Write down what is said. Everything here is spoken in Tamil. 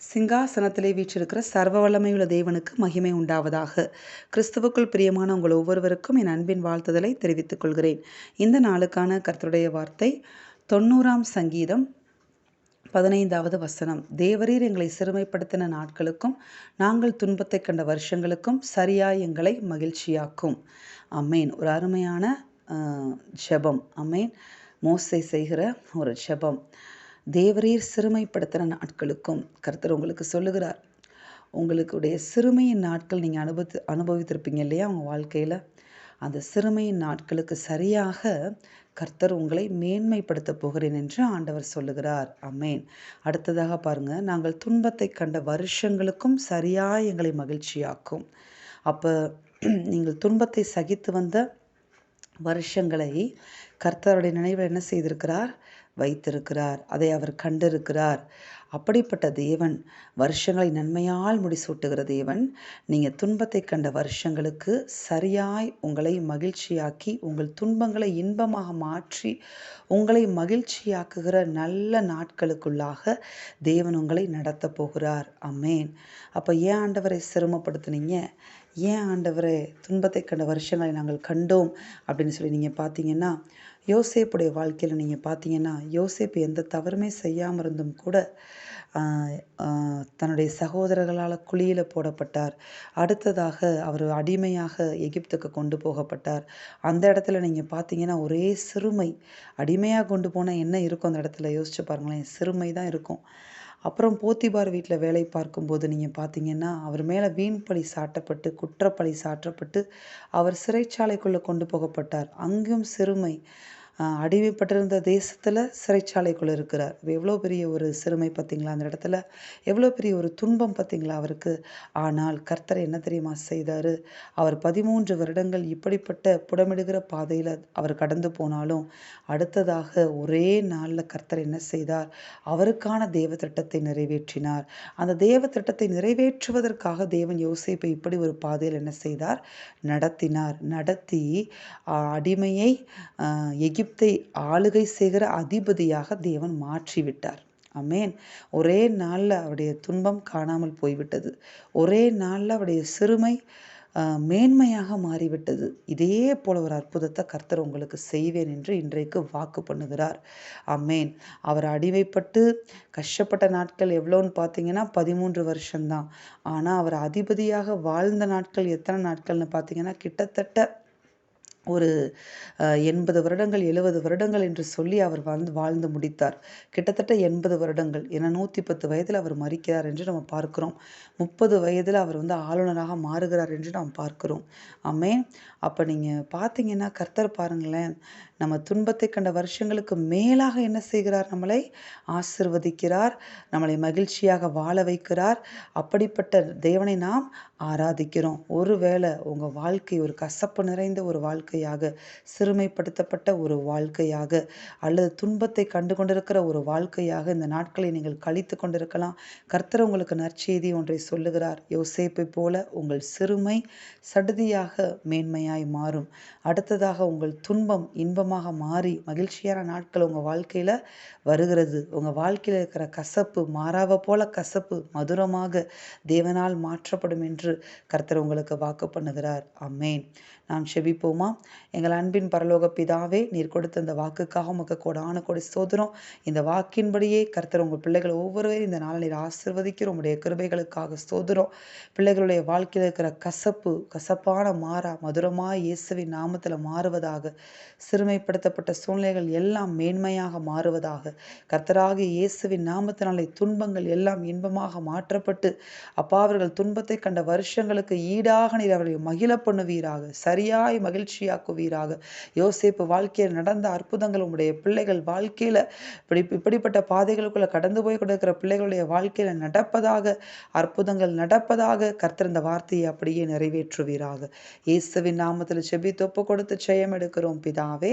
சிங்காசனத்திலே வீற்றிருக்கிற சர்வ வல்லமையுள்ள தேவனுக்கு மகிமை உண்டாவதாக. கிறிஸ்துவுக்குள் பிரியமான உங்கள் ஒவ்வொருவருக்கும் என் அன்பின் வாழ்த்துதலை தெரிவித்துக் கொள்கிறேன். இந்த நாளுக்கான கர்த்தருடைய வார்த்தை தொண்ணூறாம் சங்கீதம் பதினைந்தாவது வசனம். தேவரீர் எங்களை சிறுமைப்படுத்தின நாட்களுக்கும் நாங்கள் துன்பத்தை கண்ட வருஷங்களுக்கும் சரியா எங்களை மகிழ்ச்சியாக்கும். அம்மேன். ஒரு அருமையான ஜெபம். அம்மேன். மோசை செய்கிற ஒரு ஜெபம். தேவரீர் சிறுமைப்படுத்துகிற நாட்களுக்கும் கர்த்தர் உங்களுக்கு சொல்லுகிறார். உங்களுடைய சிறுமையின் நாட்கள் நீங்கள் அனுபவித்து அனுபவித்திருப்பீங்க இல்லையா உங்கள் வாழ்க்கையில்? அந்த சிறுமையின் நாட்களுக்கு சரியாக கர்த்தர் உங்களை மேன்மைப்படுத்த போகிறேன் என்று ஆண்டவர் சொல்லுகிறார். அமேன் அடுத்ததாக பாருங்க நாங்கள் துன்பத்தை கண்ட வருஷங்களுக்கும் சரியாக எங்களை மகிழ்ச்சியாக்கும். அப்போ நீங்கள் துன்பத்தை சகித்து வந்த வருஷங்களை கர்த்தருடைய நினைவில் என்ன செய்திருக்கிறார்? வைத்திருக்கிறார். அதை அவர் கண்டிருக்கிறார். அப்படிப்பட்ட தேவன் வருஷங்களை நன்மையால் முடிசூட்டுகிற தேவன் நீங்கள் துன்பத்தை கண்ட வருஷங்களுக்கு சரியாய் உங்களை மகிழ்ச்சியாக்கி உங்கள் துன்பங்களை இன்பமாக மாற்றி உங்களை மகிழ்ச்சியாக்குகிற நல்ல நாட்களுக்குள்ளாக தேவன் உங்களை நடத்த போகிறார். அம்மேன் அப்போ ஏன் ஆண்டவரை சிரமப்படுத்துனீங்க? ஏன் ஆண்டவரே துன்பத்தை கண்ட வருஷங்களை நாங்கள் கண்டோம் அப்படின்னு சொல்லி நீங்கள் பார்த்தீங்கன்னா யோசேப்புடைய வாழ்க்கையில் நீங்கள் பார்த்தீங்கன்னா யோசேப்பு எந்த தவறுமே செய்யாமல் இருந்தும் கூட தன்னுடைய சகோதரர்களால் குழியில் போடப்பட்டார். அடுத்ததாக அவர் அடிமையாக எகிப்துக்கு கொண்டு போகப்பட்டார். அந்த இடத்துல நீங்கள் பார்த்தீங்கன்னா ஒரே சிறுமை. அடிமையாக கொண்டு போனால் என்ன இருக்கும் அந்த இடத்துல? யோசிச்சு பாருங்களேன் சிறுமை தான் இருக்கும். அப்புறம் போத்திபார் வீட்டில் வேலை பார்க்கும்போது நீங்கள் பார்த்தீங்கன்னா அவர் மேலே வீண் பழி சாட்டப்பட்டு குற்றப்பழி சாட்டப்பட்டு அவர் சிறைச்சாலைக்குள்ளே கொண்டு போகப்பட்டார். அங்கும் சிறுமை. அடிமைப்பட்டிருந்த தேசத்தில் சிறைச்சாலைக்குள்ளே இருக்கிறார். எவ்வளோ பெரிய ஒரு சிறுமை பார்த்தீங்களா அந்த இடத்துல? எவ்வளோ பெரிய ஒரு துன்பம் பார்த்தீங்களா அவருக்கு? ஆனால் கர்த்தர் என்ன தெரியுமா செய்தார்? அவர் பதிமூன்று வருடங்கள் இப்படிப்பட்ட புடமிடுகிற பாதையில் அவர் கடந்து போனாலும் அடுத்ததாக ஒரே நாளில் கர்த்தர் என்ன செய்தார்? அவருக்கான தேவ திட்டத்தை நிறைவேற்றினார். அந்த தேவ திட்டத்தை நிறைவேற்றுவதற்காக தேவன் யோசிப்பை இப்படி ஒரு பாதையில் என்ன செய்தார்? நடத்தினார். நடத்தி அடிமையை ஆஹ், எகிப்தை ஆளுகை செய்கிற அதிபதியாக தேவன் மாற்றிவிட்டார். அமேன் ஒரே நாளில் அவருடைய துன்பம் காணாமல் போய்விட்டது. ஒரே நாளில் அவருடைய சிறுமை மேன்மையாக மாறிவிட்டது. இதே போல ஒரு அற்புதத்தை கர்த்தர் உங்களுக்கு செய்வேன் என்று இன்றைக்கு வாக்கு பண்ணுகிறார். அம்மேன் அவர் அடிமைப்பட்டு கஷ்டப்பட்ட நாட்கள் எவ்வளோன்னு பார்த்தீங்கன்னா பதிமூன்று வருஷம்தான். ஆனால் அவர் அதிபதியாக வாழ்ந்த நாட்கள் எத்தனை நாட்கள்னு பார்த்தீங்கன்னா கிட்டத்தட்ட ஒரு எண்பது வருடங்கள் எழுபது வருடங்கள் என்று சொல்லி அவர் வாழ்ந்து வாழ்ந்து முடித்தார். கிட்டத்தட்ட எண்பது வருடங்கள். ஏன்னா நூற்றி பத்து வயதில் அவர் மறிக்கிறார் என்று நம்ம பார்க்கிறோம். முப்பது வயதில் அவர் வந்து ஆளுநராக மாறுகிறார் என்று நாம் பார்க்கிறோம். ஆமே அப்போ நீங்கள் பார்த்தீங்கன்னா கர்த்தர் பாருங்களேன் நம்ம துன்பத்தை கண்ட வருஷங்களுக்கு மேலாக என்ன செய்கிறார்? நம்மளை ஆசிர்வதிக்கிறார் நம்மளை மகிழ்ச்சியாக வாழ வைக்கிறார். அப்படிப்பட்ட தேவனை நாம் ஆராதிக்கிறோம். ஒருவேளை உங்கள் வாழ்க்கை ஒரு கசப்பு நிறைந்த ஒரு வாழ்க்கையாக சிறுமைப்படுத்தப்பட்ட ஒரு வாழ்க்கையாக அல்லது துன்பத்தை கண்டு கொண்டிருக்கிற ஒரு வாழ்க்கையாக இந்த நாட்களை நீங்கள் கழித்து கொண்டிருக்கலாம். கர்த்தர் உங்களுக்கு நற்செய்தி ஒன்றை சொல்லுகிறார். யோசேப்பை போல உங்கள் சிறுமை சடுதியாக மேன்மையாய் மாறும். அடுத்ததாக உங்கள் துன்பம் இன்பம் இன்பமாக மாறி மகிழ்ச்சியான நாட்கள் உங்கள் வாழ்க்கையில் வருகிறது. உங்கள் வாழ்க்கையில் இருக்கிற கசப்பு மாறாவ போல கசப்பு மதுரமாக தேவனால் மாற்றப்படும் என்று கர்த்தர் உங்களுக்கு வாக்கு பண்ணுகிறார். அம்மேன் நாம் செபிப்போமா? எங்கள் அன்பின் பரலோக பிதாவே நீர் கொடுத்த இந்த வாக்குக்காக உமக்கு கொடான கொடி சோதரம் இந்த வாக்கின்படியே கர்த்தர் உங்கள் பிள்ளைகள் ஒவ்வொருவரையும் இந்த நாளில் நீர் ஆசிர்வதிக்கிற உங்களுடைய கிருபைகளுக்காக சோதரம் பிள்ளைகளுடைய வாழ்க்கையில் இருக்கிற கசப்பு கசப்பான மாறா மதுரமா இயேசுவின் நாமத்தில் மாறுவதாக சிறுமை சிறுமைப்படுத்தப்பட்ட சூழ்நிலைகள் எல்லாம் மேன்மையாக மாறுவதாக கர்த்தராக இயேசுவின் நாமத்தினாலே துன்பங்கள் எல்லாம் இன்பமாக மாற்றப்பட்டு அப்பா அவர்கள் துன்பத்தை கண்ட வருஷங்களுக்கு ஈடாக நீர் அவர்களை மகிழ பண்ணுவீராக சரியாய் மகிழ்ச்சியாக்குவீராக. யோசேப்பு வாழ்க்கையில் நடந்த அற்புதங்கள் உங்களுடைய பிள்ளைகள் வாழ்க்கையில் இப்படி இப்படிப்பட்ட பாதைகளுக்குள்ள கடந்து போய் கொண்டிருக்கிற பிள்ளைகளுடைய வாழ்க்கையில் நடப்பதாக அற்புதங்கள் நடப்பதாக கர்த்தர் இந்த வார்த்தையை அப்படியே நிறைவேற்றுவீராக. இயேசுவின் நாமத்தில் செபி தொப்பு கொடுத்து ஜெயம் எடுக்கிறோம் பிதாவே